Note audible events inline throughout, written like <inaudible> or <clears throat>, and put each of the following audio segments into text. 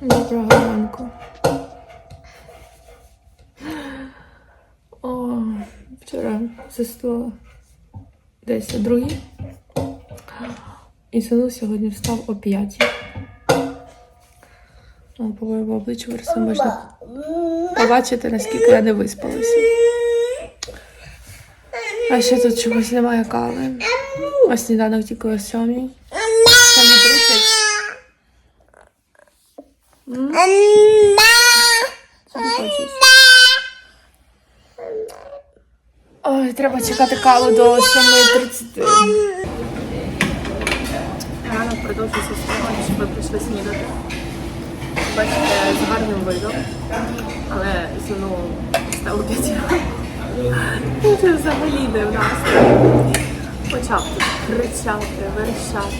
Доброго ранку. О, вчора заснула десь о другій. І сину сьогодні встав о п'ятій. По моєму обличчю версу можна побачити, наскільки я не виспалася. А ще тут чогось немає кави. Ем. А сніданок тільки о сьомій. Ем. Сьомій тридцять. Ой, треба чекати каву до 7.30. Ранок продовжується з того, що ми прийшли снідати. Бачите, з гарним видом, але знову стало 5 Ну, Це взагалі не в нас. Почав тут кричати, верещати.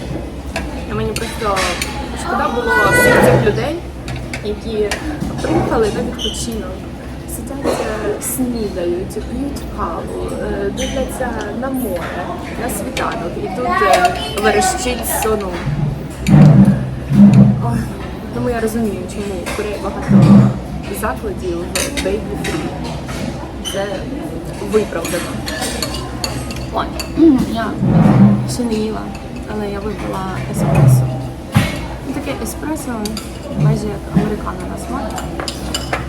Мені просто шкода було всіх цих людей, які приїхали на відпочинок, сидять, снідають, п'ють каву, е, дивляться на море, на світанок. І тут е, верещить сону. Тому я розумію, чому в Кореї багато закладів baby free. Це виправдано. Я ще не їла, але я випила еспресо. Таке еспресо, майже як американо на смак.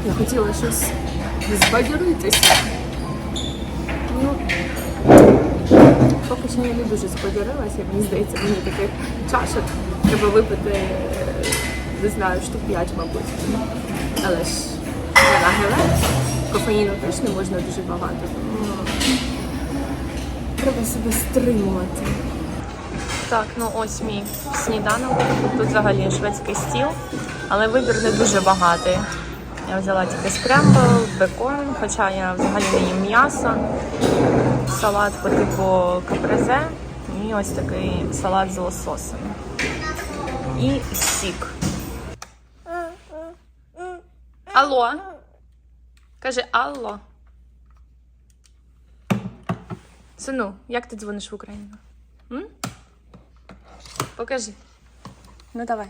Я хотіла щось збадьоритися. Ну, поки що я не дуже збадьорилася, мені здається, мені таких чашок треба випити, не знаю, штук 5, мабуть. Але ж я на геле, кофеїну теж не можна дуже багато, треба себе стримувати. Так, ну ось мій сніданок. Тут взагалі шведський стіл, але вибір не дуже багатий. Я взяла тільки скрембл, бекон, хоча я взагалі не їм м'ясо, салат по типу капрезе і ось такий салат з лососем. І сік. Алло. Кажи алло. Сину, як ти дзвониш в Україну? М? Покажи. Ну давай.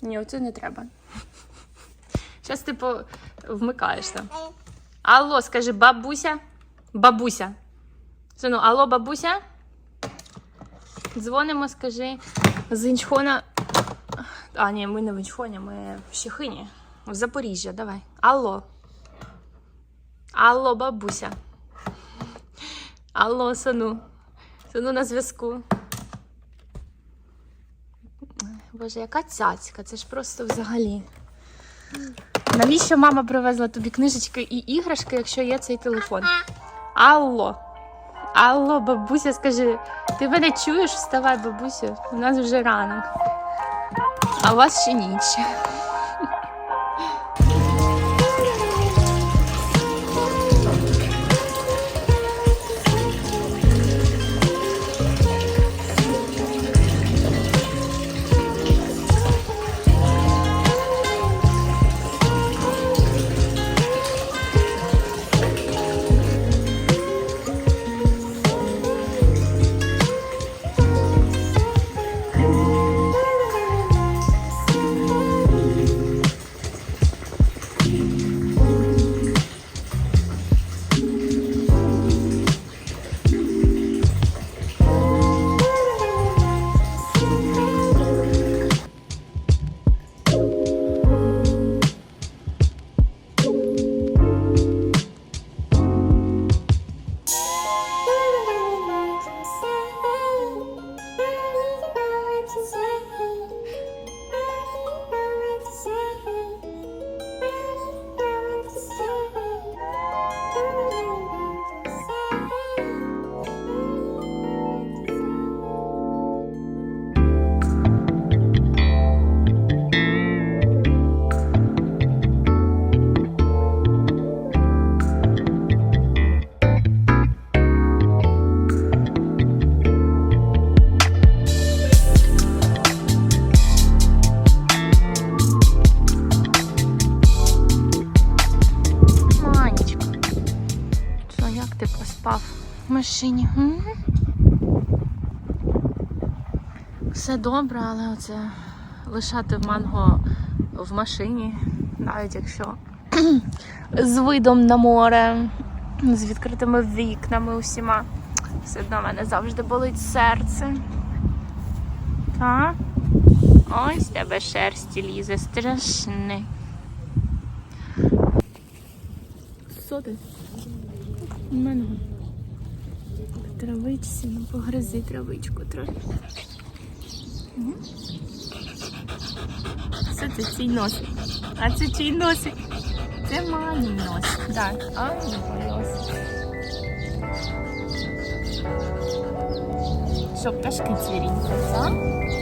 Ні, оце не треба. Зараз ти по... вмикаєш. Алло, скажи, бабуся. Бабуся. Сину, алло, бабуся. Дзвонимо, скажи. З Інчхона. А, ні, ми не в Інчхоні, ми в Щехині. В Запоріжжя, давай. Алло. Алло, бабуся. Алло, сину. Сину на зв'язку. Боже, яка цяцька, це ж просто взагалі. Навіщо мама привезла тобі книжечки і іграшки, якщо є цей телефон? Алло. Алло, бабуся, скажи, ти мене чуєш? Вставай, бабусю, у нас вже ранок. А у вас ще ніч. Ти поспав в машині? Все добре, але оце лишати манго в машині, навіть якщо <clears throat> з видом на море. з відкритими вікнами усіма. Все одно в мене завжди болить серце. Та? Ось тебе шерсті лізе страшне. Що ти? У мене. Травичці, ну погризи травичку трохи. Це це цей носик? А це чий носик? Це мамі носик. Так, а носик. Що, пташки цвірінькаються, а?